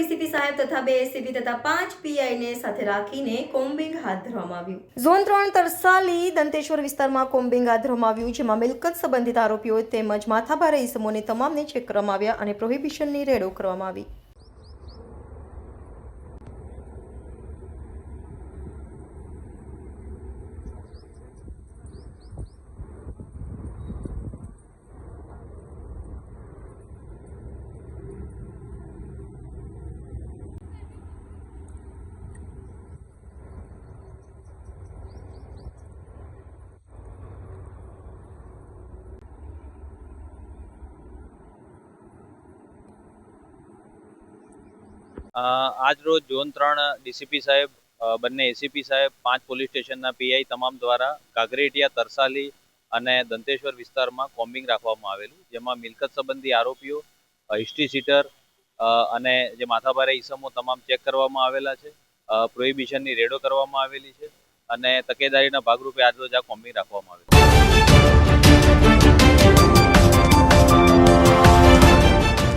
ACB તથા પાંચ પીઆઈને સાથે રાખીને કોમ્બિંગ હાથ ધરવામાં આવ્યું. ઝોન ત્રણ તરસાલી દંતેશ્વર વિસ્તારમાં કોમ્બિંગ હાથ ધરવામાં આવ્યું, જેમાં મિલકત સંબંધિત આરોપીઓ તેમજ માથાભારે ઇસમોને તમામને ચેક કરવામાં આવ્યા અને પ્રોહિબિશનની રેડો કરવામાં આવી. આજ રોજ ઝોન ત્રણ ડીસીપી સાહેબ બંને એસીપી સાહેબ, પાંચ પોલીસ સ્ટેશનના પીઆઈ તમામ દ્વારા કાગરેટિયા, તરસાલી અને દંતેશ્વર વિસ્તારમાં કોમ્બિંગ રાખવામાં આવેલું, જેમાં મિલકત સંબંધી આરોપીઓ હિસ્ટ્રી સીટર અને જે માથાભારે ઈસમો તમામ ચેક કરવામાં આવેલા છે પ્રોહિબિશનની રેડો કરવામાં આવેલી છે અને તકેદારીના ભાગરૂપે આજ રોજ આ કોમ્બિંગ રાખવામાં આવેલું